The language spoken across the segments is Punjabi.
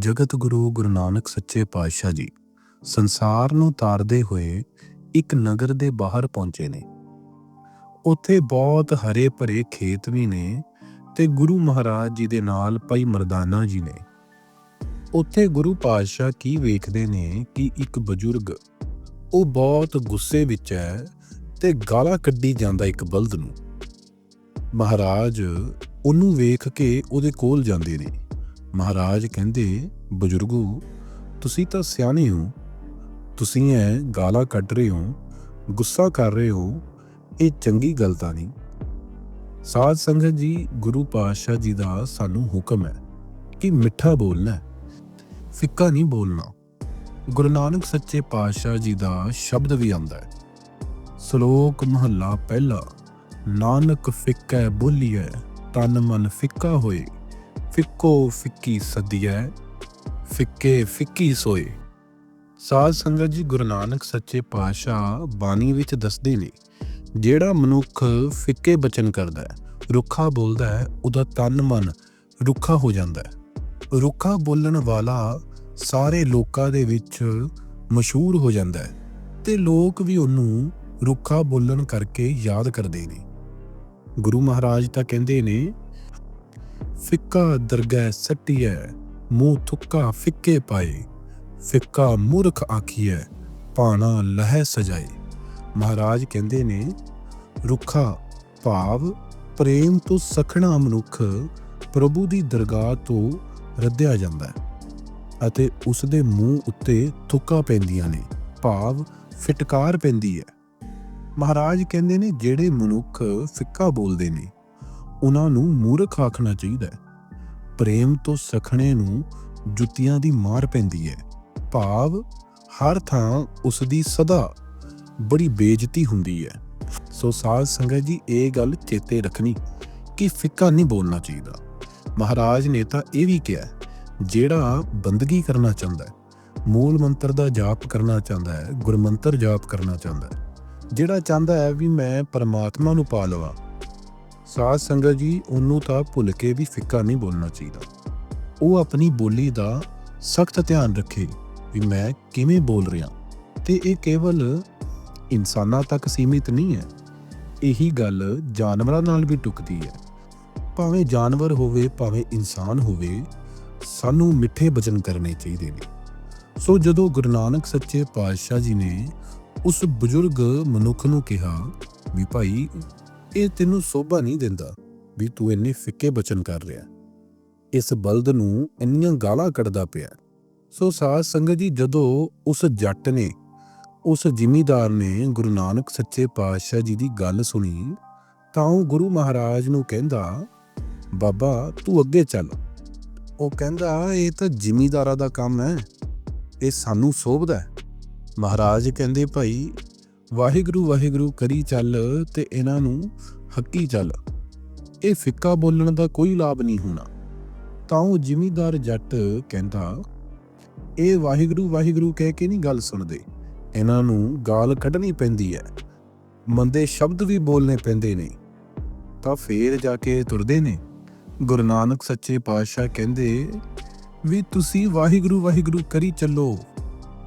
ਜਗਤ ਗੁਰੂ ਗੁਰੂ ਨਾਨਕ ਸੱਚੇ ਪਾਤਸ਼ਾਹ ਜੀ ਸੰਸਾਰ ਨੂੰ ਤਾਰਦੇ ਹੋਏ ਇੱਕ ਨਗਰ ਦੇ ਬਾਹਰ ਪਹੁੰਚੇ ਨੇ। ਉੱਥੇ ਬਹੁਤ ਹਰੇ ਭਰੇ ਖੇਤ ਵੀ ਨੇ ਤੇ ਗੁਰੂ ਮਹਾਰਾਜ ਜੀ ਦੇ ਨਾਲ ਭਾਈ ਮਰਦਾਨਾ ਜੀ ਨੇ। ਉੱਥੇ ਗੁਰੂ ਪਾਤਸ਼ਾਹ ਕੀ ਵੇਖਦੇ ਨੇ ਕਿ ਇੱਕ ਬਜ਼ੁਰਗ ਉਹ ਬਹੁਤ ਗੁੱਸੇ ਵਿੱਚ ਹੈ ਤੇ ਗਾਲਾਂ ਕੱਢੀ ਜਾਂਦਾ ਇੱਕ ਬਲਦ ਨੂੰ। ਮਹਾਰਾਜ ਉਹਨੂੰ ਵੇਖ ਕੇ ਉਹਦੇ ਕੋਲ ਜਾਂਦੇ ਨੇ। ਮਹਾਰਾਜ ਕਹਿੰਦੇ, ਬਜ਼ੁਰਗੋ, ਤੁਸੀਂ ਤਾਂ ਸਿਆਣੇ ਹੋ। ਤੁਸੀਂ ਇਹ ਗਾਲਾਂ ਕੱਢ ਰਹੇ ਹੋ, ਗੁੱਸਾ ਕਰ ਰਹੇ ਹੋ। ਇਹ ਚੰਗੀ ਗੱਲ ਤਾਂ ਨਹੀਂ। ਸਾਧ ਸੰਗਤ ਜੀ, ਗੁਰੂ ਪਾਤਸ਼ਾਹ ਜੀ ਦਾ ਸਾਨੂੰ ਹੁਕਮ ਹੈ ਕਿ ਮਿੱਠਾ ਬੋਲਣਾ ਫਿੱਕਾ ਨਹੀਂ ਬੋਲਣਾ। ਗੁਰੂ ਨਾਨਕ ਸੱਚੇ ਪਾਤਸ਼ਾਹ ਜੀ ਦਾ ਸ਼ਬਦ ਵੀ ਆਉਂਦਾ ਹੈ, ਸ਼ਲੋਕ ਮਹੱਲਾ ਪਹਿਲਾ, ਨਾਨਕ ਫਿੱਕਾ ਬੋਲੀਐ, ਤਨ ਮਨ ਫਿੱਕਾ ਹੋਏ। ਫਿੱਕੋ ਫਿੱਕੀ ਸਦੀਐ ਫਿੱਕੇ ਫਿੱਕੀ ਸੋਏ। ਸਾਧ ਸੰਗਤ ਜੀ ਗੁਰੂ ਨਾਨਕ ਸੱਚੇ ਪਾਤਸ਼ਾਹ ਬਾਣੀ ਵਿੱਚ ਦੱਸਦੇ ਨੇ, ਜਿਹੜਾ ਮਨੁੱਖ ਫਿੱਕੇ ਬਚਨ ਕਰਦਾ ਹੈ ਰੁੱਖਾ ਬੋਲਦਾ ਹੈ ਉਹਦਾ ਤਨ ਮਨ ਰੁੱਖਾ ਹੋ ਜਾਂਦਾ ਹੈ ਰੁੱਖਾ ਬੋਲਣ ਵਾਲਾ ਸਾਰੇ ਲੋਕਾਂ ਦੇ ਵਿੱਚ ਮਸ਼ਹੂਰ ਹੋ ਜਾਂਦਾ ਹੈ ਤੇ ਲੋਕ ਵੀ ਉਹਨੂੰ ਰੁੱਖਾ ਬੋਲਣ ਕਰਕੇ ਯਾਦ ਕਰਦੇ ਨੇ। ਗੁਰੂ ਮਹਾਰਾਜ ਤਾਂ ਕਹਿੰਦੇ ਨੇ ਫਿੱਕਾ ਦਰਗਹਿ ਸੱਟੀਐ, ਮੂੰਹ ਥੁੱਕਾ ਫਿੱਕੇ ਪਾਏ। ਫਿੱਕਾ ਮੂਰਖ ਆਖੀਐ ਪਾਣਾ ਲਹਿ ਸਜਾਏ। ਮਹਾਰਾਜ ਕਹਿੰਦੇ ਨੇ, ਰੁੱਖਾ, ਭਾਵ, ਪ੍ਰੇਮ ਤੋਂ ਸਖਣਾ ਮਨੁੱਖ ਪ੍ਰਭੂ ਦੀ ਦਰਗਾਹ ਤੋਂ ਰੱਦਿਆ ਜਾਂਦਾ ਹੈ ਅਤੇ ਉਸ ਦੇ ਮੂੰਹ ਉੱਤੇ ਥੁੱਕਾ ਪੈਂਦੀਆਂ ਨੇ, ਭਾਵ ਫਟਕਾਰ ਪੈਂਦੀ ਹੈ। ਮਹਾਰਾਜ ਕਹਿੰਦੇ ਨੇ, ਜਿਹੜੇ ਮਨੁੱਖ ਫਿੱਕਾ ਬੋਲਦੇ ਨੇ ਉਹਨਾਂ ਨੂੰ ਮੂਰਖ ਆਖਣਾ ਚਾਹੀਦਾ ਹੈ। ਪ੍ਰੇਮ ਤੋਂ ਸਖਣੇ ਨੂੰ ਜੁੱਤੀਆਂ ਦੀ ਮਾਰ ਪੈਂਦੀ ਹੈ। ਭਾਵ ਹਰ ਥਾਂ ਉਸ ਦੀ ਸਦਾ ਬੜੀ ਬੇਇੱਜ਼ਤੀ ਹੁੰਦੀ ਹੈ। ਸੋ ਸਾਧ ਸੰਗਤ ਜੀ, ਇਹ ਗੱਲ ਚੇਤੇ ਰੱਖਣੀ ਕਿ ਫਿੱਕਾ ਨਹੀਂ ਬੋਲਣਾ ਚਾਹੀਦਾ। ਮਹਾਰਾਜ ਨੇ ਤਾਂ ਇਹ ਵੀ ਕਿਹਾ ਜਿਹੜਾ ਬੰਦਗੀ ਕਰਨਾ ਚਾਹੁੰਦਾ ਹੈ, ਮੂਲ ਮੰਤਰ ਦਾ ਜਾਪ ਕਰਨਾ ਚਾਹੁੰਦਾ ਹੈ, ਗੁਰਮੰਤਰ ਜਾਪ ਕਰਨਾ ਚਾਹੁੰਦਾ ਹੈ, ਜਿਹੜਾ ਚਾਹੁੰਦਾ ਹੈ ਵੀ ਮੈਂ ਪਰਮਾਤਮਾ ਨੂੰ ਪਾ ਲਵਾਂ। ਸਾਧ ਸੰਗਤ ਜੀ, ਉਹਨੂੰ ਤਾਂ ਭੁੱਲ ਕੇ ਵੀ ਫਿੱਕਾ ਨਹੀਂ ਬੋਲਣਾ ਚਾਹੀਦਾ। ਉਹ ਆਪਣੀ ਬੋਲੀ ਦਾ ਸਖਤ ਧਿਆਨ ਰੱਖੇ ਵੀ ਮੈਂ ਕਿਵੇਂ ਬੋਲ ਰਿਹਾ। ਤੇ ਇਹ ਕੇਵਲ ਇਨਸਾਨਾਂ ਤੱਕ ਸੀਮਿਤ ਨਹੀਂ ਹੈ, ਇਹੀ ਗੱਲ ਜਾਨਵਰਾਂ ਨਾਲ ਵੀ ਟੁਕਦੀ ਹੈ। ਭਾਵੇਂ ਜਾਨਵਰ ਹੋਵੇ, ਭਾਵੇਂ ਇਨਸਾਨ ਹੋਵੇ, ਸਾਨੂੰ ਮਿੱਠੇ ਬਚਨ ਕਰਨੇ ਚਾਹੀਦੇ ਨੇ। ਸੋ ਜਦੋਂ ਗੁਰੂ ਨਾਨਕ ਸੱਚੇ ਪਾਤਸ਼ਾਹ ਜੀ ਨੇ ਉਸ ਬਜ਼ੁਰਗ ਮਨੁੱਖ ਨੂੰ ਕਿਹਾ ਵੀ ਭਾਈ ਇਹ ਤੈਨੂੰ ਸੋਭਾ ਨਹੀਂ ਦਿੰਦਾ ਵੀ ਤੂੰ ਇੰਨੇ ਫਿੱਕੇ ਬਚਨ ਕਰ ਰਿਹਾ। ਇਸ ਬਲਦ ਨੂੰ ਇੰਨੀਆਂ ਗਾਲਾਂ ਕੱਢਦਾ ਪਿਆ। ਸੋ ਸਾਧ ਸੰਗਤ ਜੀ, ਜਦੋਂ ਉਸ ਜੱਟ ਨੇ, ਉਸ ਜ਼ਿਮੀਦਾਰ ਨੇ ਗੁਰੂ ਨਾਨਕ ਸੱਚੇ ਪਾਤਸ਼ਾਹ ਜੀ ਦੀ ਗੱਲ ਸੁਣੀ, ਤਾਂ ਉਹ ਗੁਰੂ ਮਹਾਰਾਜ ਨੂੰ ਕਹਿੰਦਾ, ਬਾਬਾ, ਤੂੰ ਅੱਗੇ ਚੱਲ। ਉਹ ਕਹਿੰਦਾ, ਇਹ ਤਾਂ ਜ਼ਿਮੀਦਾਰਾਂ ਦਾ ਕੰਮ ਹੈ। ਇਹ ਸਾਨੂੰ ਸੋਭਦਾ ਮਹਾਰਾਜ ਕਹਿੰਦੇ, ਭਾਈ ਵਾਹਿਗੁਰੂ ਵਾਹਿਗੁਰੂ ਕਰੀ ਚੱਲ ਤੇ ਇਹਨਾਂ ਨੂੰ ਹੱਕੀ ਚੱਲ। ਇਹ ਫਿੱਕਾ ਬੋਲਣ ਦਾ ਕੋਈ ਲਾਭ ਨਹੀਂ ਹੋਣਾ। ਤਾਂ ਉਹ ਜ਼ਿਮੀਦਾਰ ਜੱਟ ਕਹਿੰਦਾ, ਇਹ ਵਾਹਿਗੁਰੂ ਵਾਹਿਗੁਰੂ ਕਹਿ ਕੇ ਨਹੀਂ ਗੱਲ ਸੁਣਦੇ। ਇਹਨਾਂ ਨੂੰ ਗਾਲ ਕੱਢਣੀ ਪੈਂਦੀ ਹੈ। ਮੰਦੇ ਸ਼ਬਦ ਵੀ ਬੋਲਨੇ ਪੈਂਦੇ ਨੇ। ਤਾਂ ਫੇਰ ਜਾ ਕੇ ਤੁਰਦੇ ਨੇ। ਗੁਰੂ ਨਾਨਕ ਸੱਚੇ ਪਾਤਸ਼ਾਹ ਕਹਿੰਦੇ, ਵੀ ਤੁਸੀਂ ਵਾਹਿਗੁਰੂ ਵਾਹਿਗੁਰੂ ਕਰੀ ਚੱਲੋ।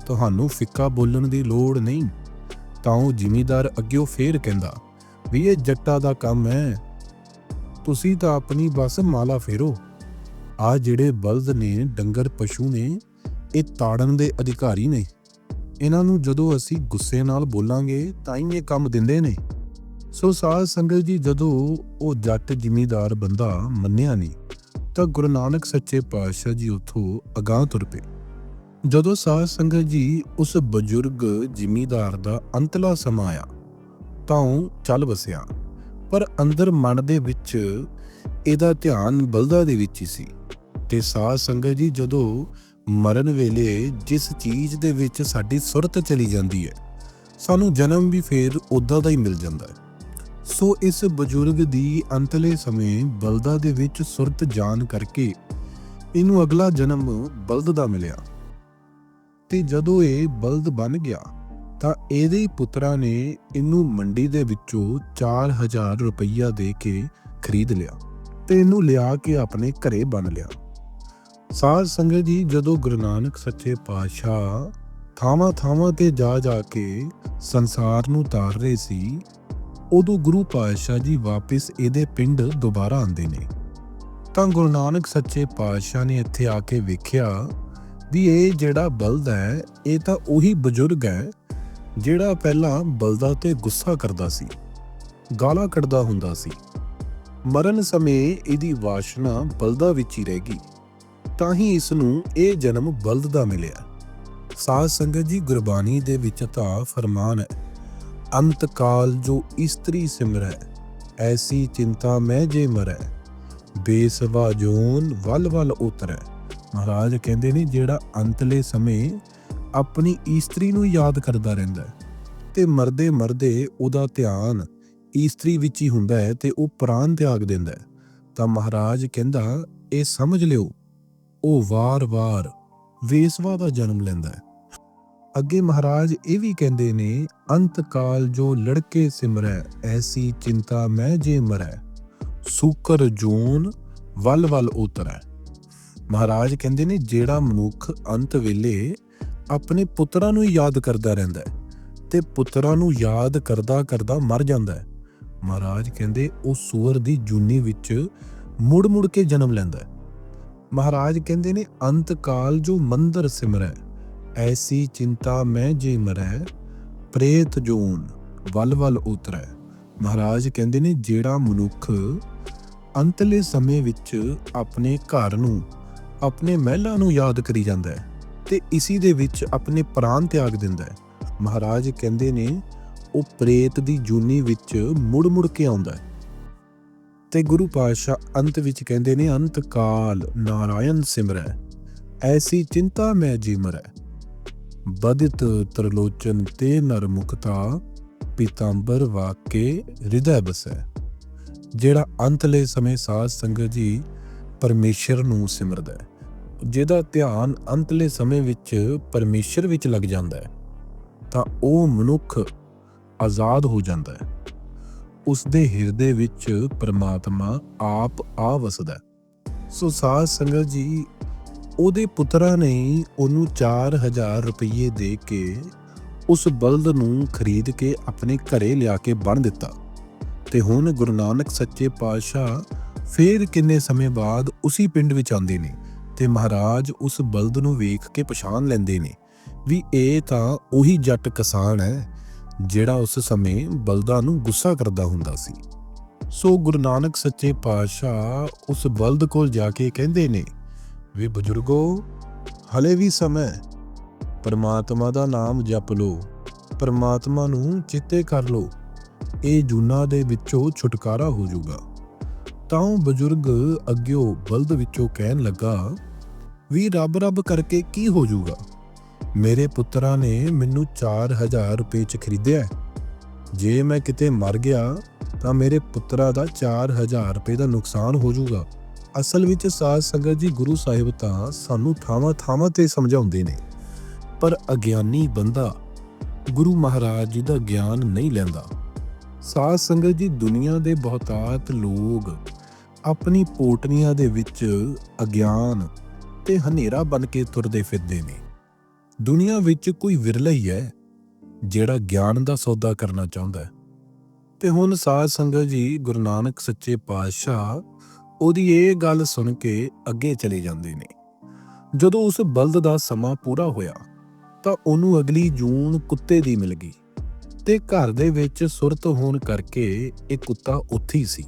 ਤੁਹਾਨੂੰ ਫਿੱਕਾ ਬੋਲਣ ਦੀ ਲੋੜ ਨਹੀਂ। ਤਾਂ ਉਹ ਜ਼ਿਮੀਦਾਰ ਅੱਗਿਓ ਫੇਰ ਕਹਿੰਦਾ, ਵੀ ਇਹ ਜੱਟਾਂ ਦਾ ਕੰਮ ਹੈ। ਤੁਸੀਂ ਤਾਂ ਆਪਣੀ ਬਸ ਮਾਲਾ ਫੇਰੋ। ਆ ਜਿਹੜੇ ਬਲਦ ਨੇ, ਡੰਗਰ ਪਸ਼ੂ ਨੇ, ਇਹ ਤਾੜਨ ਦੇ ਅਧਿਕਾਰੀ ਨੇ। ਇਹਨਾਂ ਨੂੰ ਜਦੋਂ ਅਸੀਂ ਗੁੱਸੇ ਨਾਲ ਬੋਲਾਂਗੇ, ਤਾਂ ਹੀ ਇਹ ਕੰਮ ਦਿੰਦੇ ਨੇ। ਸੋ ਸਾਧ ਸੰਗਤ ਜੀ, ਜਦੋਂ ਉਹ ਜੱਟ ਜ਼ਿਮੀਦਾਰ ਬੰਦਾ ਮੰਨਿਆ ਨਹੀਂ, ਤਾਂ ਗੁਰੂ ਨਾਨਕ ਸੱਚੇ ਪਾਤਸ਼ਾਹ ਜੀ ਉਥੋਂ ਅਗਾਹ ਤੁਰ ਪਏ। ਜਦੋਂ ਸਾਧ ਸੰਗਤ ਜੀ ਉਸ ਬਜ਼ੁਰਗ ਜ਼ਿਮੀਦਾਰ ਦਾ ਅੰਤਲਾ ਸਮਾਂ ਆਇਆ, ਤਾਂ ਉਹ ਚੱਲ ਵਸਿਆ। ਪਰ ਅੰਦਰ ਮਨ ਦੇ ਵਿੱਚ ਇਹਦਾ ਧਿਆਨ ਬਲਦਾ ਦੇ ਵਿੱਚ ਹੀ ਸੀ। ਤੇ ਸਾਧ ਸੰਗਤ ਜੀ ਜਦੋਂ ਮਰਨ ਵੇਲੇ ਜਿਸ ਚੀਜ਼ ਦੇ ਵਿੱਚ ਸਾਡੀ ਸੁਰਤ ਚਲੀ ਜਾਂਦੀ ਹੈ, ਸਾਨੂੰ ਜਨਮ ਵੀ ਫੇਰ ਉਦਾਂ ਦਾ ਹੀ ਮਿਲ ਜਾਂਦਾ ਹੈ। ਸੋ ਇਸ ਬਜ਼ੁਰਗ ਦੀ ਅੰਤਲੇ ਸਮੇਂ ਬਲਦਾ ਦੇ ਵਿੱਚ ਸੁਰਤ ਜਾਣ ਕਰਕੇ ਇਹਨੂੰ ਅਗਲਾ ਜਨਮ ਬਲਦ ਦਾ ਮਿਲਿਆ। ਤੇ ਜਦੋਂ ਇਹ ਬਲਦ ਬਣ ਗਿਆ, ਤਾਂ ਇਹਦੇ ਪੁੱਤਰਾਂ ਨੇ ਇਹਨੂੰ ਮੰਡੀ ਦੇ ਵਿੱਚੋਂ 4000 ਰੁਪਈਆ ਦੇ ਕੇ ਖਰੀਦ ਲਿਆ ਤੇ ਇਹਨੂੰ ਲਿਆ ਕੇ ਆਪਣੇ ਘਰੇ ਬੰਨ ਲਿਆ। ਸਾਧ ਸੰਗਤ ਜੀ, ਜਦੋਂ ਗੁਰੂ ਨਾਨਕ ਸੱਚੇ ਪਾਤਸ਼ਾਹ ਥਾਵਾਂ ਥਾਵਾਂ ਤੇ ਜਾ ਜਾ ਕੇ ਸੰਸਾਰ ਨੂੰ ਤਾਰ ਰਹੇ ਸੀ, ਉਦੋਂ ਗੁਰੂ ਪਾਤਸ਼ਾਹ ਜੀ ਵਾਪਸ ਇਹਦੇ ਪਿੰਡ ਦੁਬਾਰਾ ਆਉਂਦੇ ਨੇ। ਤਾਂ ਗੁਰੂ ਨਾਨਕ ਸੱਚੇ ਪਾਤਸ਼ਾਹ ਨੇ ਇੱਥੇ ਆ ਕੇ ਵੇਖਿਆ ਵੀ ਇਹ ਜਿਹੜਾ ਬਲਦ ਹੈ, ਇਹ ਤਾਂ ਉਹੀ ਬਜ਼ੁਰਗ ਹੈ ਜਿਹੜਾ ਪਹਿਲਾਂ ਬਲਦਾਂ ਤੇ ਗੁੱਸਾ ਕਰਦਾ ਸੀ, ਗਾਲਾਂ ਕੱਢਦਾ ਹੁੰਦਾ ਸੀ। ਮਰਨ ਸਮੇਂ ਇਹਦੀ ਵਾਸ਼ਨਾ ਬਲਦਾਂ ਵਿੱਚ ਹੀ ਰਹਿ ਗਈ, ਤਾਂ ਹੀ ਇਸ ਨੂੰ ਇਹ ਜਨਮ ਬਲਦ ਦਾ ਮਿਲਿਆ। ਸਾਧ ਸੰਗਤ ਜੀ, ਗੁਰਬਾਣੀ ਦੇ ਵਿੱਚ ਤਾਂ ਫਰਮਾਨ ਹੈ ਅੰਤ ਕਾਲ ਜੋ ਇਸਤਰੀ ਸਿਮਰੈ, ਐਸੀ ਚਿੰਤਾ ਮੈਂ ਜੇ ਮਰੈ, ਬੇਸਵਾ ਜੋਨ ਵਲ ਵਲ ਉਤਰੈ। ਮਹਾਰਾਜ ਕਹਿੰਦੇ ਨੇ, ਜਿਹੜਾ ਅੰਤਲੇ ਸਮੇਂ ਆਪਣੀ ਇਸਤਰੀ ਨੂੰ ਯਾਦ ਕਰਦਾ ਰਹਿੰਦਾ ਹੈ ਤੇ ਮਰਦੇ ਮਰਦੇ ਉਹਦਾ ਧਿਆਨ ਇਸਤਰੀ ਵਿੱਚ ਹੀ ਹੁੰਦਾ ਹੈ ਤੇ ਉਹ ਪ੍ਰਾਨ ਤਿਆਗ ਦਿੰਦਾ ਹੈ। ਤਾਂ ਮਹਾਰਾਜ ਕਹਿੰਦਾ, ਇਹ ਸਮਝ ਲਿਓ, ਉਹ ਵਾਰ-ਵਾਰ ਵੇਸਵਾ ਦਾ ਜਨਮ ਲੈਂਦਾ ਹੈ। ਅੱਗੇ ਮਹਾਰਾਜ ਇਹ ਵੀ ਕਹਿੰਦੇ ਨੇ, ਅੰਤ ਕਾਲ ਜੋ ਲੜਕੇ ਸਿਮਰੈ, ਐਸੀ ਚਿੰਤਾ ਮੈਂ ਜੇ ਮਰੈ, ਸੂਕਰ ਜੂਨ ਵਲ ਵਲ ਉਤਰੈ। ਮਹਾਰਾਜ ਕਹਿੰਦੇ ਨੇ, ਜਿਹੜਾ ਮਨੁੱਖ ਅੰਤ ਵੇਲੇ ਆਪਣੇ ਪੁੱਤਰਾਂ ਨੂੰ ਯਾਦ ਕਰਦਾ ਰਹਿੰਦਾ ਹੈ ਤੇ ਪੁੱਤਰਾਂ ਨੂੰ ਯਾਦ ਕਰਦਾ ਕਰਦਾ ਮਰ ਜਾਂਦਾ ਹੈ। ਮਹਾਰਾਜ ਕਹਿੰਦੇ, ਉਹ ਸੂਰ ਦੀ ਜੂਨੀ ਵਿੱਚ ਮੁੜ ਮੁੜ ਕੇ ਜਨਮ ਲੈਂਦਾ ਹੈ। ਮਹਾਰਾਜ ਕਹਿੰਦੇ ਨੇ, ਅੰਤ ਕਾਲ ਜੋ ਮੰਦਰ ਸਿਮਰੈ, ਐਸੀ ਚਿੰਤਾ ਮੈਂ ਜੇ ਮਰੈ, ਪ੍ਰੇਤ ਜੂਨ ਵਲ ਵਲ ਉਤਰੈ। ਮਹਾਰਾਜ ਕਹਿੰਦੇ ਨੇ, ਜਿਹੜਾ ਮਨੁੱਖ ਅੰਤਲੇ ਸਮੇਂ ਵਿੱਚ ਆਪਣੇ ਘਰ ਨੂੰ ਆਪਣੇ ਮਹਿਲਾਂ ਨੂੰ ਯਾਦ ਕਰੀ ਜਾਂਦਾ ਹੈ ਤੇ ਇਸੀ ਦੇ ਵਿੱਚ ਆਪਣੇ ਪ੍ਰਾਣ ਤਿਆਗ ਦਿੰਦਾ ਹੈ। ਮਹਾਰਾਜ ਕਹਿੰਦੇ ਨੇ, ਉਹ ਪ੍ਰੇਤ ਦੀ ਜੂਨੀ ਵਿੱਚ ਮੁੜ ਮੁੜ ਕੇ ਆਉਂਦਾ ਹੈ। ਤੇ ਗੁਰੂ ਪਾਤਸ਼ਾਹ ਅੰਤ ਵਿੱਚ ਕਹਿੰਦੇ ਨੇ ਅੰਤ ਕਾਲ ਨਾਰਾਇਣ ਸਿਮਰੈ, ਐਸੀ ਚਿੰਤਾ ਮੈਂ ਜੀ ਮਰੈ ਬਦਿਤ ਤਰਲੋਚਨ ਤੇ ਨਰ ਮੁਕਤਾ ਪੀਤਾੰਬਰ ਵਾਕੇ ਹਿਰਦੈ ਬਸੈ। ਜਿਹੜਾ ਅੰਤਲੇ ਸਮੇਂ ਸਾਧ ਸੰਗਤ ਜੀ ਪਰਮੇਸ਼ਰ ਨੂੰ ਸਿਮਰਦਾ ਹੈ। ਜਿਹਦਾ ਧਿਆਨ ਅੰਤਲੇ ਸਮੇਂ ਵਿੱਚ ਪਰਮੇਸ਼ਰ ਵਿੱਚ ਲੱਗ ਜਾਂਦਾ ਹੈ, ਤਾਂ ਉਹ ਮਨੁੱਖ ਆਜ਼ਾਦ ਹੋ ਜਾਂਦਾ ਹੈ। ਉਸ ਦੇ ਹਿਰਦੇ ਵਿੱਚ ਪਰਮਾਤਮਾ ਆਪ ਆ ਵਸਦਾ ਹੈ। ਸੋ ਸਾਧ ਸੰਗਤ ਜੀ, ਉਹਦੇ ਪੁੱਤਰਾਂ ਨੇ ਉਹਨੂੰ 4000 ਰੁਪਏ ਦੇ ਕੇ ਉਸ ਬਲਦ ਨੂੰ ਖਰੀਦ ਕੇ ਆਪਣੇ ਘਰੇ ਲਿਆ ਕੇ ਬੰਨ ਦਿੱਤਾ। ਤੇ ਹੁਣ ਗੁਰੂ ਨਾਨਕ ਸੱਚੇ ਪਾਤਸ਼ਾਹ ਫੇਰ ਕਿੰਨੇ ਸਮੇਂ ਬਾਅਦ ਉਸੇ ਪਿੰਡ ਵਿੱਚ ਆਉਂਦੇ ਨੇ? ਤੇ ਮਹਾਰਾਜ ਉਸ ਬਲਦ ਨੂੰ ਵੇਖ ਕੇ ਪਛਾਣ ਲੈਂਦੇ ਨੇ ਵੀ ਇਹ ਤਾਂ ਉਹੀ ਜੱਟ ਕਿਸਾਨ ਹੈ, ਜਿਹੜਾ ਉਸ ਸਮੇਂ ਬਲਦਾਂ ਨੂੰ ਗੁੱਸਾ ਕਰਦਾ ਹੁੰਦਾ ਸੀ। ਸੋ ਗੁਰੂ ਨਾਨਕ ਸੱਚੇ ਪਾਤਸ਼ਾਹ ਉਸ ਬਲਦ ਕੋਲ ਜਾ ਕੇ ਕਹਿੰਦੇ ਨੇ, ਵੀ ਬਜ਼ੁਰਗੋ, ਹਲੇ ਵੀ ਸਮਾਂ ਹੈ। ਪਰਮਾਤਮਾ ਦਾ ਨਾਮ ਜਪ ਲਓ, ਪਰਮਾਤਮਾ ਨੂੰ ਚਿੱਤੇ ਕਰ ਲਓ। ਇਹ ਜੂਨਾ ਦੇ ਵਿੱਚੋਂ ਛੁਟਕਾਰਾ ਹੋ ਜਾਊਗਾ। ਤਾਂ ਉਹ ਬਜ਼ੁਰਗ ਅੱਗਿਓ ਬਲਦ ਵਿੱਚੋਂ ਕਹਿਣ ਲੱਗਾ, ਵੀ ਰੱਬ ਰੱਬ ਕਰਕੇ ਕੀ ਹੋ ਜਾਊਗਾ? ਮੇਰੇ ਪੁੱਤਰਾਂ ਨੇ ਮੈਨੂੰ 4000 ਰੁਪਏ ਚ ਖਰੀਦਿਆ ਜੇ ਮੈਂ ਕਿਤੇ ਮਰ ਗਿਆ, ਤਾਂ ਮੇਰੇ ਪੁੱਤਰਾਂ ਦਾ 4000 ਰੁਪਏ ਦਾ ਨੁਕਸਾਨ ਹੋ ਜਾਊਗਾ। ਅਸਲ ਵਿੱਚ ਸਾਧ ਸੰਗਤ ਜੀ ਗੁਰੂ ਸਾਹਿਬ ਤਾਂ ਸਾਨੂੰ ਥਾਵਾਂ ਥਾਵਾਂ ਤੇ ਸਮਝਾਉਂਦੇ ਨੇ, ਪਰ ਅਗਿਆਨੀ ਬੰਦਾ ਗੁਰੂ ਮਹਾਰਾਜ ਜੀ ਦਾ ਗਿਆਨ ਨਹੀਂ ਲੈਂਦਾ। ਸਾਧ ਸੰਗਤ ਜੀ ਦੁਨੀਆ ਦੇ ਬਹੁਤਾਤ ਲੋਕ ਆਪਣੀ ਪੋਟਨੀਆਂ ਦੇ ਵਿੱਚ ਅਗਿਆਨ ਤੇ ਹਨੇਰਾ ਬਣ ਕੇ ਤੁਰਦੇ ਫਿਰਦੇ ਨੇ। ਦੁਨੀਆ ਵਿੱਚ ਕੋਈ ਵਿਰਲਾ ਹੀ ਹੈ ਜਿਹੜਾ ਗਿਆਨ ਦਾ ਸੌਦਾ ਕਰਨਾ ਚਾਹੁੰਦਾ ਹੈ। ਤੇ ਹੁਣ ਸਾਧ ਸੰਗਤ ਜੀ, ਗੁਰੂ ਨਾਨਕ ਸੱਚੇ ਪਾਤਸ਼ਾਹ, ਉਹਦੀ ਇਹ ਗੱਲ ਸੁਣ ਕੇ ਅੱਗੇ ਚਲੇ ਜਾਂਦੇ ਨੇ। ਜਦੋਂ ਉਸ ਬਲਦ ਦਾ ਸਮਾਂ ਪੂਰਾ ਹੋਇਆ, ਤਾਂ ਉਹਨੂੰ ਅਗਲੀ ਜੂਨ ਕੁੱਤੇ ਦੀ ਮਿਲ ਗਈ ਤੇ ਘਰ ਦੇ ਵਿੱਚ ਸੁਰਤ ਹੋਣ ਕਰਕੇ ਇਹ ਕੁੱਤਾ ਉੱਥੇ ਹੀ ਸੀ।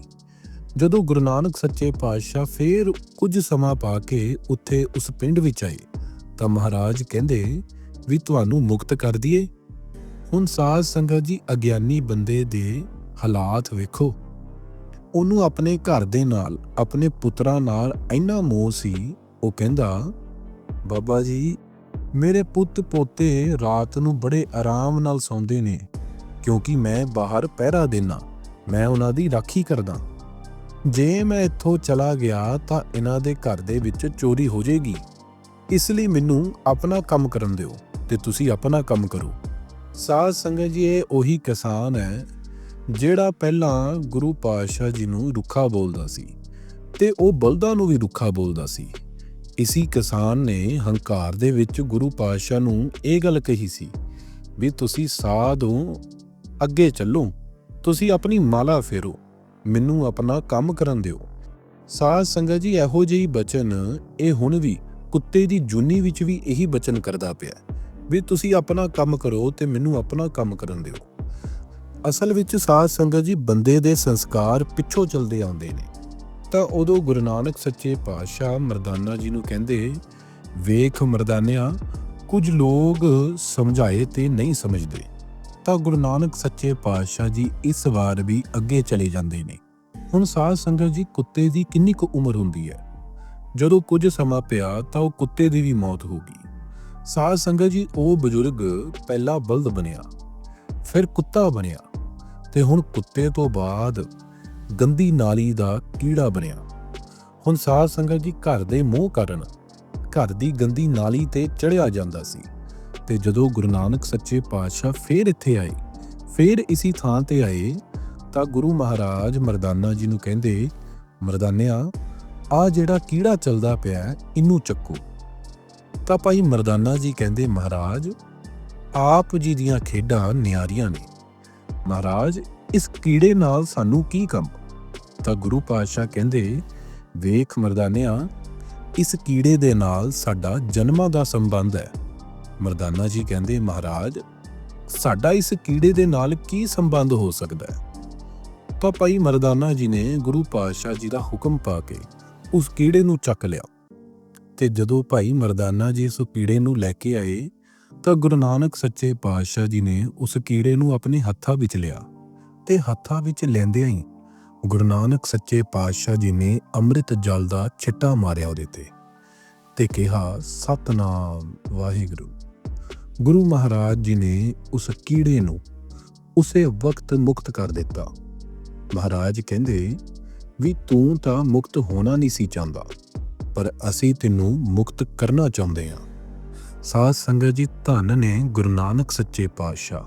ਜਦੋਂ ਗੁਰੂ ਨਾਨਕ ਸੱਚੇ ਪਾਤਸ਼ਾਹ ਫੇਰ ਕੁਝ ਸਮਾਂ ਪਾ ਕੇ ਉੱਥੇ ਉਸ ਪਿੰਡ ਵਿੱਚ ਆਏ, ਤਾਂ ਮਹਾਰਾਜ ਕਹਿੰਦੇ ਵੀ ਤੁਹਾਨੂੰ ਮੁਕਤ ਕਰ ਦਈਏ। ਹੁਣ ਸਾਧ ਸੰਗਤ ਜੀ ਅਗਿਆਨੀ ਬੰਦੇ ਦੇ ਹਾਲਾਤ ਵੇਖੋ। ਉਹਨੂੰ ਆਪਣੇ ਘਰ ਦੇ ਨਾਲ, ਆਪਣੇ ਪੁੱਤਰਾਂ ਨਾਲ ਇੰਨਾ ਮੋਹ ਸੀ, ਉਹ ਕਹਿੰਦਾ, ਬਾਬਾ ਜੀ, ਮੇਰੇ ਪੁੱਤ ਪੋਤੇ ਰਾਤ ਨੂੰ ਬੜੇ ਆਰਾਮ ਨਾਲ ਸੌਂਦੇ ਨੇ, ਕਿਉਂਕਿ ਮੈਂ ਬਾਹਰ ਪਹਿਰਾ ਦੇਣਾ ਮੈਂ ਉਹਨਾਂ ਦੀ ਰਾਖੀ ਕਰਦਾ। ਜੇ ਮੈਂ ਇੱਥੋਂ ਚਲਾ ਗਿਆ ਤਾਂ ਇਹਨਾਂ ਦੇ ਘਰ ਦੇ ਵਿੱਚ ਚੋਰੀ ਹੋ ਜਾਏਗੀ। ਇਸ ਲਈ ਮੈਨੂੰ ਆਪਣਾ ਕੰਮ ਕਰਨ ਦਿਓ ਤੇ ਤੁਸੀਂ ਆਪਣਾ ਕੰਮ ਕਰੋ। ਸਾਧ ਸੰਗਤ ਜੀ, ਇਹ ਉਹੀ ਕਿਸਾਨ ਹੈ ਜਿਹੜਾ ਪਹਿਲਾਂ ਗੁਰੂ ਪਾਤਸ਼ਾਹ ਜੀ ਨੂੰ ਰੁੱਖਾ ਬੋਲਦਾ ਸੀ ਤੇ ਉਹ ਬਲਦਾਂ ਨੂੰ ਵੀ ਰੁੱਖਾ ਬੋਲਦਾ ਸੀ। ਇਸੀ ਕਿਸਾਨ ਨੇ ਹੰਕਾਰ ਦੇ ਵਿੱਚ ਗੁਰੂ ਪਾਤਸ਼ਾਹ ਨੂੰ ਇਹ ਗੱਲ ਕਹੀ ਸੀ ਵੀ ਤੁਸੀਂ ਸਾਧ ਸਾਧੂ ਅੱਗੇ ਚੱਲੋ, ਤੁਸੀਂ ਆਪਣੀ ਮਾਲਾ ਫੇਰੋ। ਮੈਨੂੰ ਆਪਣਾ ਕੰਮ ਕਰਨ ਦਿਓ। ਸਾਧ ਸੰਗਤ ਜੀ, ਇਹੋ ਜਿਹੀ ਬਚਨ, ਇਹ ਹੁਣ ਵੀ ਕੁੱਤੇ ਦੀ ਜੁਨੀ ਵਿੱਚ ਵੀ ਇਹੀ ਬਚਨ ਕਰਦਾ ਪਿਆ ਵੀ ਤੁਸੀਂ ਆਪਣਾ ਕੰਮ ਕਰੋ ਤੇ ਮੈਨੂੰ ਆਪਣਾ ਕੰਮ ਕਰਨ ਦਿਓ। ਅਸਲ ਵਿੱਚ ਸਾਧ ਸੰਗਤ ਜੀ, ਬੰਦੇ ਦੇ ਸੰਸਕਾਰ ਪਿੱਛੋਂ ਚੱਲਦੇ ਆਉਂਦੇ ਨੇ। ਤਾਂ ਉਦੋਂ ਗੁਰੂ ਨਾਨਕ ਸੱਚੇ ਪਾਤਸ਼ਾਹ ਮਰਦਾਨਾ ਜੀ ਨੂੰ ਕਹਿੰਦੇ, ਵੇਖ ਮਰਦਾਨਿਆ, ਕੁਝ ਲੋਕ ਸਮਝਾਏ ਤੇ ਨਹੀਂ ਸਮਝਦੇ। ਤਾਂ ਗੁਰੂ ਨਾਨਕ ਸੱਚੇ ਪਾਤਸ਼ਾਹ ਜੀ ਇਸ ਵਾਰ ਵੀ ਅੱਗੇ ਚਲੇ ਜਾਂਦੇ ਨੇ। ਹੁਣ ਸਾਧ ਸੰਗਤ ਜੀ, ਕੁੱਤੇ ਦੀ ਕਿੰਨੀ ਕੁ ਉਮਰ ਹੁੰਦੀ ਹੈ? ਜਦੋਂ ਕੁਝ ਸਮਾਂ ਪਿਆ ਤਾਂ ਉਹ ਕੁੱਤੇ ਦੀ ਵੀ ਮੌਤ ਹੋ ਗਈ। ਸਾਧ ਸੰਗਤ ਜੀ, ਉਹ ਬਜ਼ੁਰਗ ਪਹਿਲਾ ਬਲਦ ਬਣਿਆ, ਫਿਰ ਕੁੱਤਾ ਬਣਿਆ ਤੇ ਹੁਣ ਕੁੱਤੇ ਤੋਂ ਬਾਅਦ ਗੰਦੀ ਨਾਲੀ ਦਾ ਕੀੜਾ ਬਣਿਆ। ਹੁਣ ਸਾਧ ਸੰਗਤ ਜੀ, ਘਰ ਦੇ ਮੂੰਹ ਕਾਰਨ ਘਰ ਦੀ ਗੰਦੀ ਨਾਲੀ ਤੇ ਚੜਿਆ ਜਾਂਦਾ ਸੀ। ਤੇ ਜਦੋਂ ਗੁਰੂ ਨਾਨਕ ਸੱਚੇ ਪਾਤਸ਼ਾਹ ਫੇਰ ਇੱਥੇ ਆਏ, ਫੇਰ ਇਸੀ ਥਾਂ ਤੇ ਆਏ, ਤਾਂ ਗੁਰੂ ਮਹਾਰਾਜ ਮਰਦਾਨਾ ਜੀ ਨੂੰ ਕਹਿੰਦੇ, ਮਰਦਾਨਿਆ, ਆ ਜਿਹੜਾ ਕੀੜਾ ਚੱਲਦਾ ਪਿਆ ਇਹਨੂੰ ਚੱਕੋ। ਤਾਂ ਭਾਈ ਮਰਦਾਨਾ ਜੀ ਕਹਿੰਦੇ, ਮਹਾਰਾਜ, ਆਪ ਜੀ ਦੀਆਂ ਖੇਡਾਂ ਨਿਆਰੀਆਂ ਨੇ। ਮਹਾਰਾਜ, ਇਸ ਕੀੜੇ ਨਾਲ ਸਾਨੂੰ ਕੀ ਕੰਮ? ਤਾਂ ਗੁਰੂ ਪਾਤਸ਼ਾਹ ਕਹਿੰਦੇ, ਵੇਖ ਮਰਦਾਨਿਆ, ਇਸ ਕੀੜੇ ਦੇ ਨਾਲ ਸਾਡਾ ਜਨਮਾਂ ਦਾ ਸੰਬੰਧ ਹੈ। ਮਰਦਾਨਾ ਜੀ ਕਹਿੰਦੇ, ਮਹਾਰਾਜ, ਸਾਡਾ ਇਸ ਕੀੜੇ ਦੇ ਨਾਲ ਕੀ ਸੰਬੰਧ ਹੋ ਸਕਦਾ ਹੈ? ਤਾਂ ਭਾਈ ਮਰਦਾਨਾ ਜੀ ਨੇ ਗੁਰੂ ਪਾਤਸ਼ਾਹ ਜੀ ਦਾ ਹੁਕਮ ਪਾ ਕੇ ਉਸ ਕੀੜੇ ਨੂੰ ਚੱਕ ਲਿਆ ਤੇ ਜਦੋਂ ਭਾਈ ਮਰਦਾਨਾ ਜੀ ਉਸ ਕੀੜੇ ਨੂੰ ਲੈ ਕੇ ਆਏ, ਤਾਂ ਗੁਰੂ ਨਾਨਕ ਸੱਚੇ ਪਾਤਸ਼ਾਹ ਜੀ ਨੇ ਉਸ ਕੀੜੇ ਨੂੰ ਆਪਣੇ ਹੱਥਾਂ ਵਿੱਚ ਲਿਆ ਤੇ ਹੱਥਾਂ ਵਿੱਚ ਲੈਂਦਿਆਂ ਹੀ ਗੁਰੂ ਨਾਨਕ ਸੱਚੇ ਪਾਤਸ਼ਾਹ ਜੀ ਨੇ ਅੰਮ੍ਰਿਤ ਜਲ ਦਾ ਛਿੱਟਾ ਮਾਰਿਆ ਉਹਦੇ ਤੇ ਤੇ ਕਿਹਾ, ਸਤਨਾਮ ਵਾਹਿਗੁਰੂ। ਗੁਰੂ ਮਹਾਰਾਜ ਜੀ ਨੇ ਉਸ ਕੀੜੇ ਨੂੰ ਉਸੇ ਵਕਤ ਮੁਕਤ ਕਰ ਦਿੱਤਾ। ਮਹਾਰਾਜ ਕਹਿੰਦੇ, ਵੀ ਤੂੰ ਤਾਂ ਮੁਕਤ ਹੋਣਾ ਨਹੀਂ ਸੀ ਚਾਹੁੰਦਾ, ਪਰ ਅਸੀਂ ਤੈਨੂੰ ਮੁਕਤ ਕਰਨਾ ਚਾਹੁੰਦੇ ਹਾਂ। ਸਾਧ ਸੰਗਤ ਜੀ, ਧੰਨ ਨੇ ਗੁਰੂ ਨਾਨਕ ਸੱਚੇ ਪਾਤਸ਼ਾਹ।